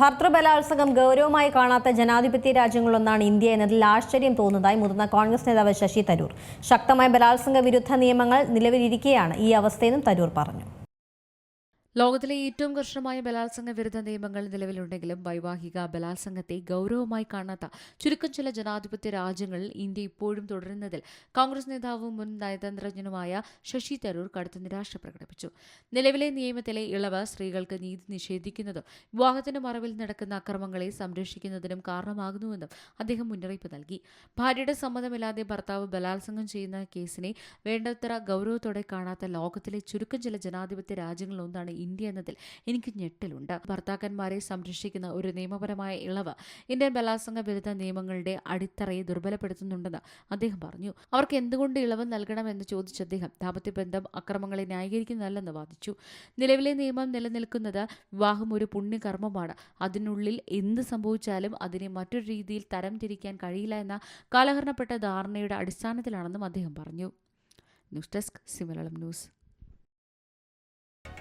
ഭർത്തൃബലാത്സംഗം ഗൗരവമായി കാണാത്ത ജനാധിപത്യ രാജ്യങ്ങളൊന്നാണ് ഇന്ത്യ എന്നതിൽ ആശ്ചര്യം തോന്നുന്നതായി മുതിർന്ന കോൺഗ്രസ് നേതാവ് ശശി തരൂർ. ശക്തമായ ബലാത്സംഗ വിരുദ്ധ നിയമങ്ങൾ നിലവിലിരിക്കെയാണ് ഈ അവസ്ഥയെന്നും തരൂർ പറഞ്ഞു. ലോകത്തിലെ ഏറ്റവും കർശനമായ ബലാത്സംഗ വിരുദ്ധ നിയമങ്ങൾ നിലവിലുണ്ടെങ്കിലും വൈവാഹിക ബലാത്സംഗത്തെ ഗൗരവമായി കാണാത്ത ചുരുക്കം ചില ജനാധിപത്യ രാജ്യങ്ങളിൽ ഇന്ത്യ ഇപ്പോഴും തുടരുന്നതിൽ കോൺഗ്രസ് നേതാവും മുൻ നയതന്ത്രജ്ഞനുമായ ശശി തരൂർ കടുത്ത നിരാശ പ്രകടിപ്പിച്ചു. നിലവിലെ നിയമത്തിലെ ഇളവ് സ്ത്രീകൾക്ക് നീതി നിഷേധിക്കുന്നതും വിവാഹത്തിന്റെ മറവിൽ നടക്കുന്ന അക്രമങ്ങളെ സംരക്ഷിക്കുന്നതിനും കാരണമാകുന്നുവെന്നും അദ്ദേഹം മുന്നറിയിപ്പ് നൽകി. ഭാര്യയുടെ സമ്മതമില്ലാതെ ഭർത്താവ് ബലാത്സംഗം ചെയ്യുന്ന കേസിനെ വേണ്ടത്ര ഗൗരവത്തോടെ കാണാത്ത ലോകത്തിലെ ചുരുക്കം ചില ജനാധിപത്യ രാജ്യങ്ങളിലൊന്നാണ് ഇന്ത്യ എന്നതിൽ എനിക്ക് ഞെട്ടലുണ്ട്. ഭർത്താക്കന്മാരെ സംരക്ഷിക്കുന്ന ഒരു നിയമപരമായ ഇളവ് ഇന്ത്യൻ ബലാത്സംഗ വിരുദ്ധ നിയമങ്ങളുടെ അടിത്തറയെ ദുർബലപ്പെടുത്തുന്നുണ്ടെന്ന് അദ്ദേഹം പറഞ്ഞു. അവർക്ക് എന്തുകൊണ്ട് ഇളവ് നൽകണമെന്ന് ചോദിച്ച അദ്ദേഹം ദാമ്പത്യബന്ധം അക്രമങ്ങളെ ന്യായീകരിക്കുന്നതല്ലെന്ന് വാദിച്ചു. നിലവിലെ നിയമം നിലനിൽക്കുന്നത് വിവാഹം ഒരു പുണ്യകർമ്മമാണ്. അതിനുള്ളിൽ എന്ത് സംഭവിച്ചാലും അതിനെ മറ്റൊരു രീതിയിൽ തരംതിരിക്കാൻ കഴിയില്ല എന്ന കാലഹരണപ്പെട്ട ധാരണയുടെ അടിസ്ഥാനത്തിലാണെന്നും അദ്ദേഹം പറഞ്ഞു. ന്യൂസ് ഡെസ്ക് സിമലളം ന്യൂസ്.